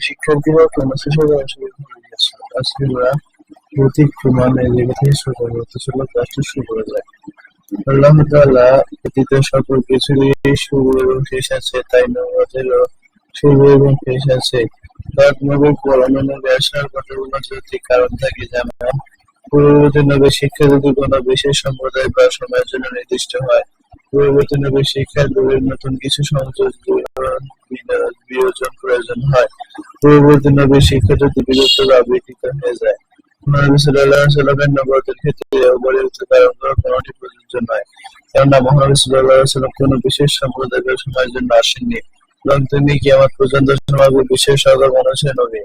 শিক্ষার্থীরা তোমরা সবাই হয়ে থেকে শুরু করা যাক আল্লাহ সকল শেষ আছে তাই এবং শেষ আছে নবী নবী কারণ থাকে পূর্ববর্তী নবী শিক্ষা যদি কোনো বিশেষ সম্প্রদায় বা সময়ের জন্য নির্দিষ্ট হয় পূর্ববর্তী নবীর শিক্ষার নতুন কিছু সংযোগ বিয়োজন প্রয়োজন হয়। পূর্ববর্তী নবীর শিক্ষা যদি বিলুপ্ত বা বিকৃত হয়ে যায়, নবী আলাইহি সাল্লামের নবুয়তের ক্ষেত্রে উপরিউক্ত কারণগুলো কোনটি প্রযোজ্য নয়। কেননা মহানবী আলাইহি সাল্লাম কোনো বিশেষ সম্প্রদায় বা সময়ের জন্য আসেননি। এবং তিনি কিয়ামত পর্যন্ত সমগ্র বিশ্বের সকল মানুষের নবী।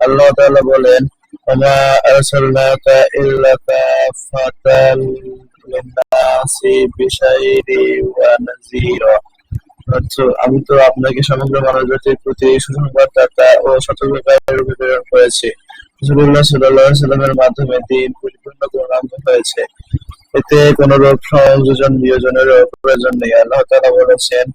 আল্লাহ তাআলা বলেন, ওমা আরসালনাকা ইল্লা কাফাতাল লিন্নাসি বিশাইরি ওয়া নাযীরা। আমি তো আপনাকে সমগ্র মানবজাতির প্রতি সুসংবাদদাতা ও সতর্ককারী রূপে প্রেরণ করেছি। রাসূলুল্লাহ সাল্লাল্লাহু আলাইহি সাল্লামের মাধ্যমে দিন পরিপূর্ণ হয়েছে। এতে কোনো রূপ সংযোজন বিয়োজনের প্রয়োজন নেই। আল্লাহ তাআলা বলেছেন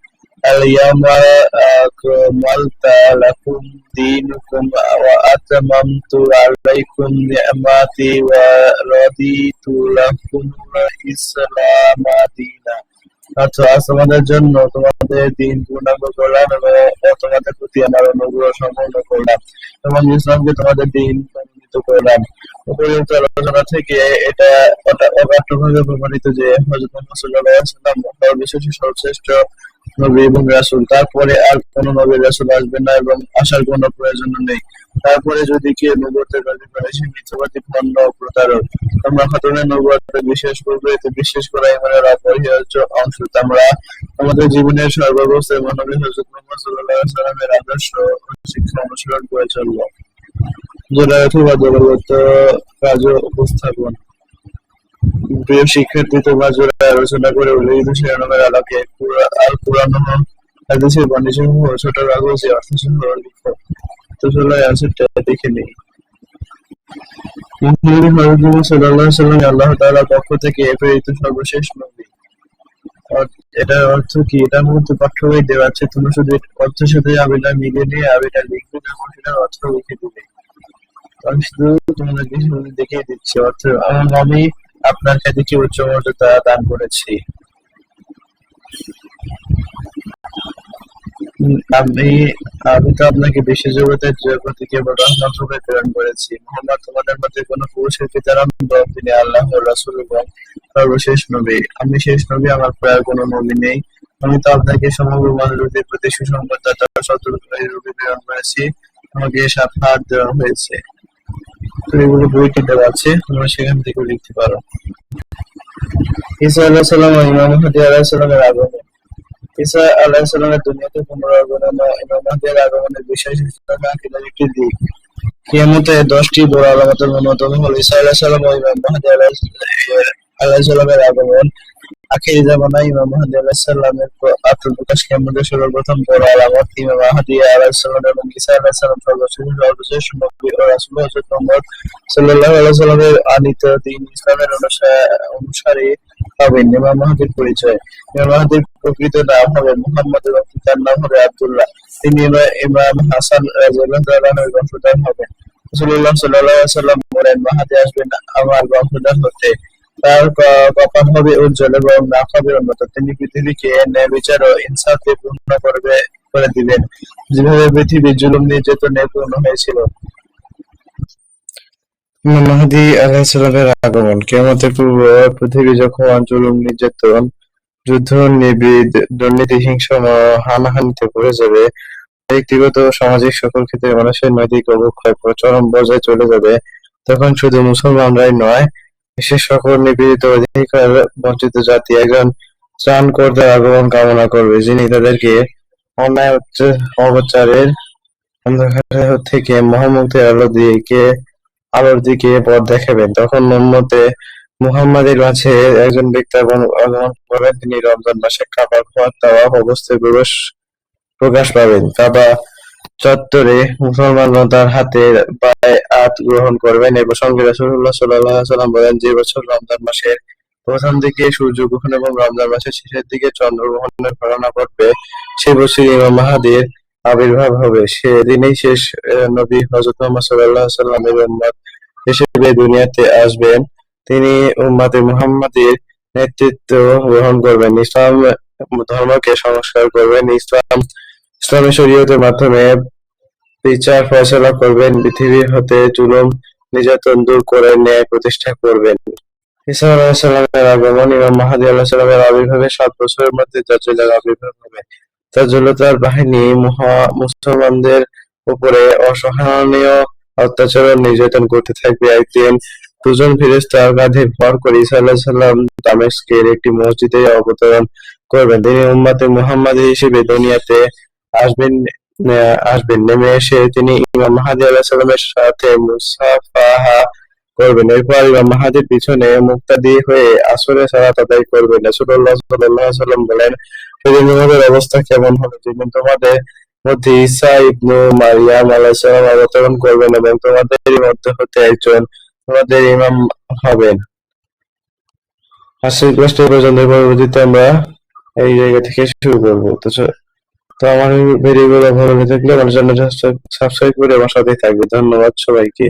লাকুমুল ইসলামা দীনা। অর্থ আজ তোমাদের জন্য তোমাদের দিন পূর্ণাঙ্গ করলাম এবং তোমাদের প্রতি আমার অনুগ্রহ সম্পূর্ণ করলাম। এবং ইসলামকে তোমাদের দিন করলাম উপযুক্ত আলোচনা থেকে এটা অকাট্যভাবে প্রমাণিত যে হযরত মুহাম্মদ সাল্লাল্লাহু আলাইহি সর্বশ্রেষ্ঠ নবী এবং রাসূল। তারপরে আর কোন নবী রাসূল আসবে না এবং আসার কোনো প্রয়োজন নেই। তারপরে যদি কেউ নবুয়তের দাবি করে, সে মিথ্যাবাদী ও প্রতারক। তোমরা খতমে নবুয়তে বিশ্বাস করবে, এতে বিশ্বাস করা ইমানের অপরিহার্য অংশ। তোমরা আমাদের জীবনের সর্বাবস্থায় মহানবী হযরত মুহাম্মদ সাল্লাল্লাহু আলাইহি ওয়াসাল্লামের আদর্শ শিক্ষা অনুসরণ করে চলবো। জোড়া অথবা দলগত কাজ উপস্থাপন প্রিয় শিক্ষার্থী তোমরা আলোচনা করে উল্লেখিত শিরোনামের আলোকে হাদিসের বাণী ছোট কাগজে অর্থসহ লিখো তো দেখে নেই আলাইহি ওয়াসাল্লাম আল্লাহ পক্ষ থেকে সর্বশেষ নবী এটার অর্থ কি এটার মধ্যে পাঠ্য বই দেওয়া আছে তুমি শুধু অর্থের সাথে আবেটা মিলিয়ে নিয়ে আবেটা লিখবে সেটার অর্থ লিখে দিবে আমি শুধু তোমাদেরকে শুধু দেখিয়ে দিচ্ছি, অর্থ আমি আপনার খ্যাতিকে উচ্চ মর্যাদা দান করেছি। আমি আমি তো আপনাকে বিশ্ব জগতের জগতে কেবল প্রেরণ করেছি। মোহাম্মদ তোমাদের মধ্যে কোন পুরুষের পিতার নন তিনি আল্লাহ রাসূল এবং সর্বশেষ নবী। আমি শেষ নবী, আমার প্রায় কোনো নবী নেই। আমি তো আপনাকে সমগ্র মানবজাতির প্রতি সুসংবাদদাতা সতর্ককারী রূপে প্রেরণ করেছি। আমাকে সাফাত দেওয়া হয়েছে। এগুলো বইটি দেওয়া আছে তোমরা সেখান থেকে লিখতে পারো। ঈসা আলাইহিস সালাম ও ইমাম মাহদী আলাইহিস সালামের আগমন। ঈসা আলাইহিস সালামের দুনিয়াতে পুনরাগমন ইমাম মাহদীর আগমনের বিষয় সূচনা আকিদার একটি দিক। কিয়ামতে দশটি বড় আলামতের অন্যতম হল ঈসা আলাইহিস সালাম ও ইমাম মাহদী আলাইহিস সালামের আগমন। আখিরি জামানায় ইমাম মাহদী আলাইহিস সালামের আত্মপ্রকাশ কিয়ামতের সর্বপ্রথম বড় আলামত ইমাম মাহদী এবং সর্বশেষ সর্বশেষ নবী ও সাল্লাল্লাহু আলাইহি সাল্লামের আনিত ইসলামের অনুসারী হবেন ইমাম মাহদীর পরিচয়। ইমাম মাহদীর প্রকৃত নাম হবে মুহাম্মদ এবং পিতার নাম হবে আব্দুল্লাহ। তিনি ইমাম হাসান রাদিয়াল্লাহু তাআলার বংশধর হবেন। রাসূলুল্লাহ সাল্লাল্লাহু আলাইহি সাল্লাম বলেন মাহদী আসবেন আমার বংশধর হতে। তার কপাল হবে উজ্জ্বল এবং নাক হবে উন্নত? তিনি পৃথিবীকে ন্যায় বিচার ও ইনসাফ পূর্ণ করবে, করে দিবেন। যেভাবে পৃথিবী জুলুম, নির্যাতনে পূর্ণ হয়েছিল। মাহদী আলাইহিসসালামের আগমন। কিয়ামতের পূর্ব পৃথিবী যখন জুলুম, নির্যাতন, যুদ্ধ নিবিদ দুর্নীতি, হিংসা, হানাহানিতে ভরে যাবে, ব্যক্তিগত সামাজিক সকল ক্ষেত্রে মানুষের নৈতিক অবক্ষয় চরম বজায় চলে যাবে, তখন শুধু মুসলমানরাই নয় বিশ্বের সকল নিপীড়িত অধিকার বঞ্চিত জাতি একজন ত্রাণকর্তার আগমন কামনা করবে, যিনি তাদেরকে অন্যায় অবচারের অন্ধকার থেকে মহামুক্তির আলো দিকে, আলোর দিকে পথ দেখাবেন। তখন উম্মতে মুহাম্মাদের মাঝে একজন ব্যক্তি আগমন করবেন, তিনি রমজান মাসে কাবা ঘর তাওয়াফ অবস্থায় প্রবেশ প্রকাশ পাবেন। কাবা চত্বরে মুসলমানরা তার হাতে বায়আত গ্রহণ করবেন এ প্রসঙ্গে রাসূলুল্লাহ সাল্লাল্লাহু আলাইহি ওয়াসাল্লাম বলেন, যে বছর রমজান মাসের প্রথম দিকে সূর্যগ্রহণ এবং রমজান মাসের শেষের দিকে চন্দ্রগ্রহণের ঘটনা ঘটবে সেই বছর ইমাম মাহদীর আবির্ভাব হবে। সেদিনই শেষ নবী হযরত মুহাম্মদ সাল্লাল্লাহু আলাইহি সাল্লামের উম্মত হিসেবে দুনিয়াতে আসবেন। তিনি উম্মতে মুহাম্মাদের নেতৃত্ব গ্রহণ করবেন। ইসলাম ধর্মকে সংস্কার করবেন। ইসলাম ইসলামী শরীয়তের মাধ্যমে বিচার ফয়সালা করবেন পৃথিবী হতে জুলুম, নির্যাতন দূর করে ন্যায় প্রতিষ্ঠা করবেন। ঈসা আলাইহিসসালামের আগমন মাহদী আলাইহিসসালামের আবির্ভাবে সাত বছরের মধ্যে আবির্ভাব হবে। তার বাহিনী মুসলমানদের উপরে অসহনীয় অত্যাচার নির্যাতন করতে থাকবে। একদিন দুজন ফেরেশতার কাঁধে ভর করে ঈসা আলাইহিস সালাম দামেস্কের একটি মসজিদে অবতরণ করবেন। তিনি উম্মতে মুহাম্মাদী হিসেবে দুনিয়াতে আসবেন আসবেন। নেমে এসে তিনি ইমাম মাহাদি আলাইহিস সালামের সাথে মুসাফাহা করবেন। এরপর ইমাম মাহাদির পিছনে মুক্তাদি হয়ে আসরে সালাত আদায় করবেন। রাসূলুল্লাহ সাল্লাল্লাহু আলাইহি সাল্লাম বলেন, সেদিন তোমাদের অবস্থা কেমন হবে? যেদিন তোমাদের মধ্যে ঈসা ইবনু মারিয়াম আলাইহিস সালাম অবতরণ করবেন এবং তোমাদের মধ্যে হতে একজন, তোমাদের ইমাম হবেন। ক্লাসটি পর্যন্ত পরবর্তীতে আমরা এই জায়গা থেকে শুরু করব। তো তো আমার ভিডিওগুলো ভালো লেগে থাকলে আমার চ্যানেলটা সাবস্ক্রাইব করে আমার সাথে থাকবে। ধন্যবাদ সবাইকে।